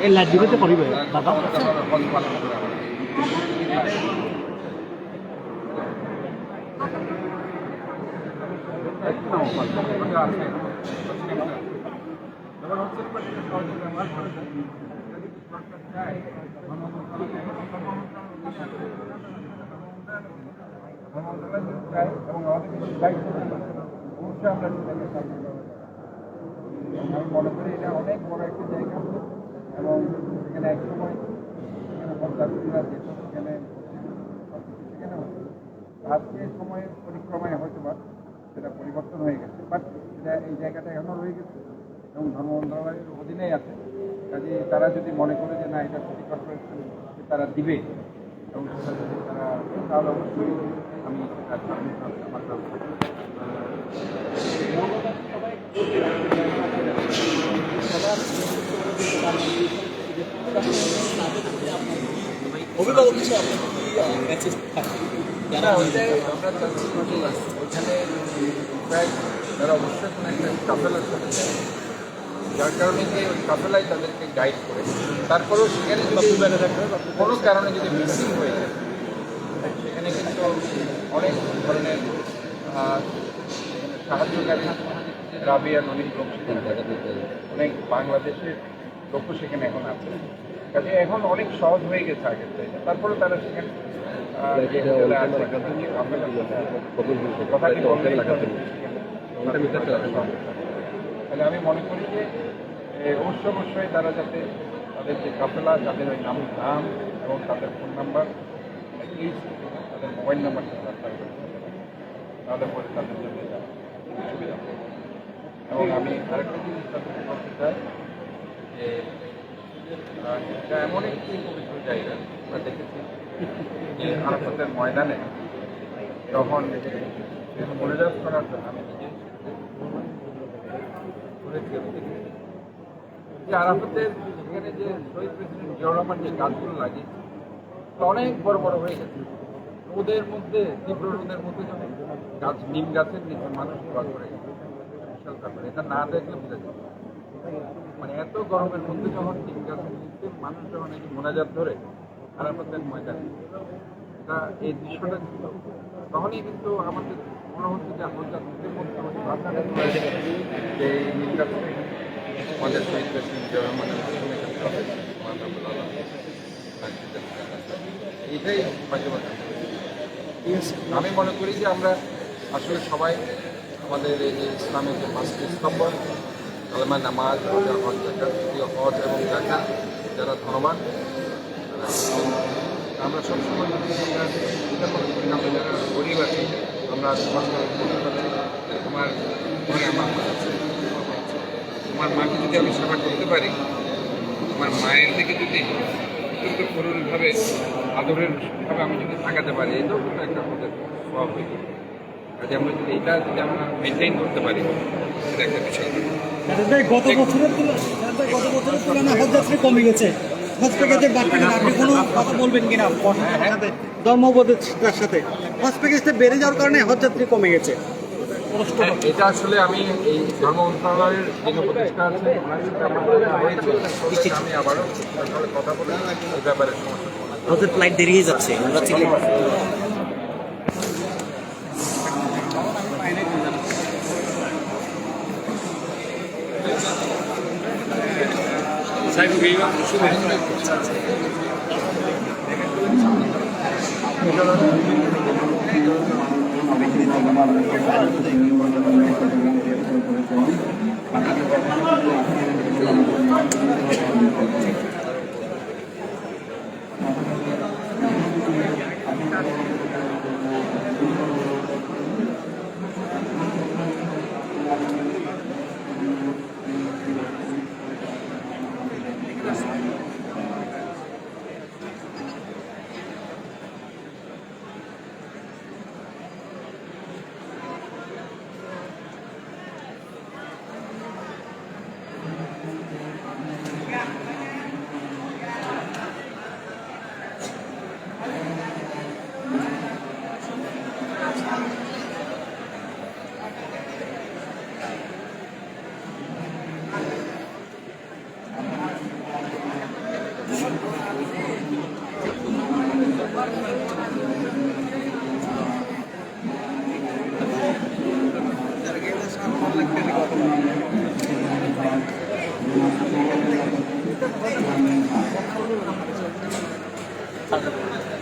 এই লাইট দিতে পারিবে দাদা হয়। আছে। এবং অবশ্যই আমরা মনে করি এটা অনেক বড় একটা জায়গা এবং এখানে এক সময় এখানে পদ্মাবতীরা যেত সেখানে সেখানে হতো আজকে সময়ের পরিক্রমায় হয়তো বা সেটা পরিবর্তন হয়ে গেছে বাট এটা এই জায়গাটা এখনও রয়ে গেছে এবং ধর্ম মন্ত্রণালয়ের অধীনেই আছে। কাজে তারা যদি মনে করে যে না এটা সিটি কর্পোরেশন তারা দিবে। এবং সেটা যদি তারা তাহলে অবশ্যই আমি সেটা আমার অভিভাবক হিসেবে আমরা চাচ্ছি ওইখানে প্রায় তারা অবশ্যই কোনো একটা। যার কারণে যে ওই কাফেলাই তাদেরকে গাইড করে তারপরেও সেখানে যদি কোনো কারণে যদি মিসিং হয়ে যায় সেখানে কিন্তু অনেক ধরনের সাহায্যকারী রাবিয়ার অনেক লোক সেখানে অনেক বাংলাদেশের লোকও সেখানে এখন আছে। কাজে এখন অনেক সহজ হয়ে গেছে আগের থেকে। তারপরে তারা সেখানে। কথাটি বললেই তাহলে আমি মনে করি যে এ, অবশ্যই তারা যাতে তাদের যে কাফেলা তাদের ওই নাম নাম এবং তাদের ফোন নাম্বার তাদের মোবাইল নাম্বারটা তারা তাহলে পরে তাদের জন্য সুবিধা এবং আমি আরেকটা জিনিস তাদের বলতে চাই যে এমন একটি পবিত্র জায়গা আমরা দেখেছি যে আরাফাতের ময়দানে যখন মনোজাত করার জন্য আমি করেছি যে আরাফাতের সেখানে যে শহীদ প্রেসিডেন্ট জিয়াউর রহমান যে গাছগুলো লাগিয়েছে অনেক বড় বড় হয়ে গেছে। রোদের মধ্যে, তীব্র রোদের মধ্যে যখন গাছ, নিম গাছের নিচে মানুষ দোয়া করে গেছে, বিশাল ব্যাপার। এটা না দেখলে বোঝা যায়। মানে এত গরমের মধ্যে যখন নিম গাছের নিচে মানুষ যখন এই মোনাজাত ধরে আরাফাতের ময়দানে এটা এই দৃশ্যটা ছিল। তখনই কিন্তু আমাদের মনে হচ্ছে যে যে এই আমাদের শহীদ প্রেসিডেন্ট জিয়া রহমানের মাধ্যমে। এইটাই আমি মনে করি যে আমরা আসলে সবাই আমাদের এই যে ইসলামের যে পাঁচটি স্তম্ভ কালেমা নামাজ রোজা হজ জাকাত হজ এবং জাকাত যারা ধনবান আমরা সবসময় যদি আমরা যে আমরা আমরা ঘরে মা আছে। আমার মাকে যদি আমি সেবা করতে পারি আমার মায়ের দিকে যদি একটু করুণভাবে আদরের ভাবে আমি যদি থাকাতে পারি এটাও কিন্তু একটা আমাদের স্বভাব হয়ে কাজে আমরা যদি এটা যদি আমরা মেনটেন করতে পারি সেটা একটা বিষয়। গত বছরের তুলনায় গত বছরের তুলনায় কমে গেছে। হজ আপনি কোনো কথা বলবেন কিনা? প্রশাসনের সাথে ধর্মবোধের সাথে হজ প্যাকেজটা বেড়ে যাওয়ার কারণে হজযাত্রী কমে গেছে। হ্যাঁ, এটা আসলে আমি এই ধর্ম মন্ত্রণালয়ের প্রতিষ্ঠা আছে সাথে আমি কথা বলে ব্যাপারে ফ্লাইট যাচ্ছে আমরা থাকবে